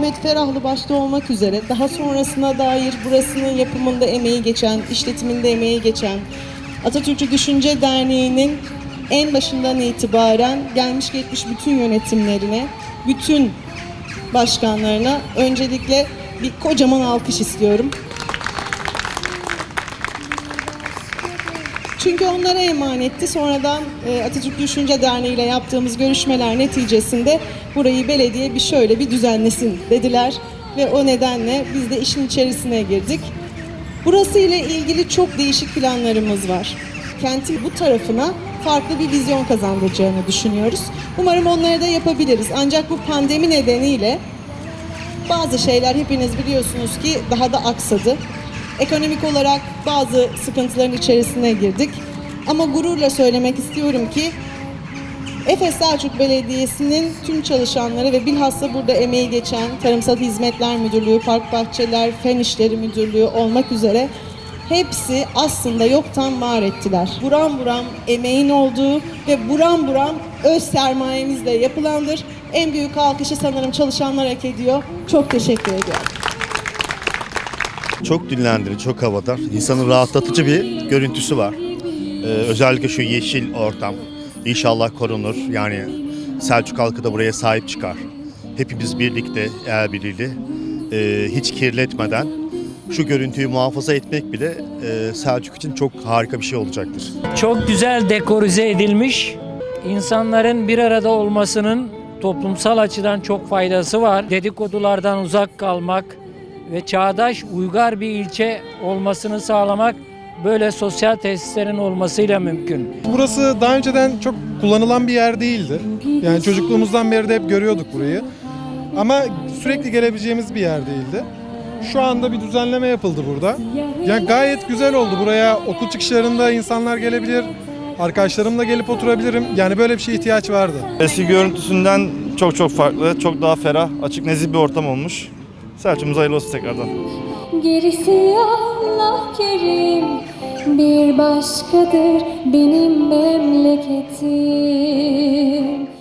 Ferahlı başta olmak üzere daha sonrasına dair burasının yapımında emeği geçen, işletiminde emeği geçen Atatürkçü Düşünce Derneği'nin en başından itibaren gelmiş geçmiş bütün yönetimlerine, bütün başkanlarına öncelikle bir kocaman alkış istiyorum. Çünkü onlara emanetti. Sonradan e, Atatürk Düşünce Derneği ile yaptığımız görüşmeler neticesinde burayı belediye bir şöyle bir düzenlesin dediler. Ve o nedenle biz de işin içerisine girdik. Burası ile ilgili çok değişik planlarımız var. Kentin bu tarafına farklı bir vizyon kazandıracağını düşünüyoruz. Umarım onları da yapabiliriz. Ancak bu pandemi nedeniyle bazı şeyler hepiniz biliyorsunuz ki daha da aksadı. Ekonomik olarak bazı sıkıntıların içerisine girdik. Ama gururla söylemek istiyorum ki Efes Selçuk Belediyesi'nin tüm çalışanları ve bilhassa burada emeği geçen Tarımsal Hizmetler Müdürlüğü, Park Bahçeler, Fen İşleri Müdürlüğü olmak üzere hepsi aslında yoktan var ettiler. Buram buram emeğin olduğu ve buram buram öz sermayemizle yapılandır. En büyük alkışı sanırım çalışanlar hak ediyor. Çok teşekkür ediyorum. Çok dinlendirici, çok havadar. İnsanı rahatlatıcı bir görüntüsü var. Ee, özellikle şu yeşil ortam. İnşallah korunur. Yani Selçuk halkı da buraya sahip çıkar. Hepimiz birlikte, el birliğiyle e, hiç kirletmeden şu görüntüyü muhafaza etmek bile e, Selçuk için çok harika bir şey olacaktır. Çok güzel dekorize edilmiş. İnsanların bir arada olmasının toplumsal açıdan çok faydası var. Dedikodulardan uzak kalmak ve çağdaş, uygar bir ilçe olmasını sağlamak böyle sosyal tesislerin olmasıyla mümkün. Burası daha önceden çok kullanılan bir yer değildi. Yani çocukluğumuzdan beri de hep görüyorduk burayı. Ama sürekli gelebileceğimiz bir yer değildi. Şu anda bir düzenleme yapıldı burada. Yani gayet güzel oldu. Buraya okul çıkışlarında insanlar gelebilir. Arkadaşlarımla gelip oturabilirim. Yani böyle bir şeye ihtiyaç vardı. Eski görüntüsünden çok çok farklı, çok daha ferah, açık nezih bir ortam olmuş. Selçuk'umuz hayırlı olsun tekrardan. Gerisi Allah kerim Bir başkadır benim memleketim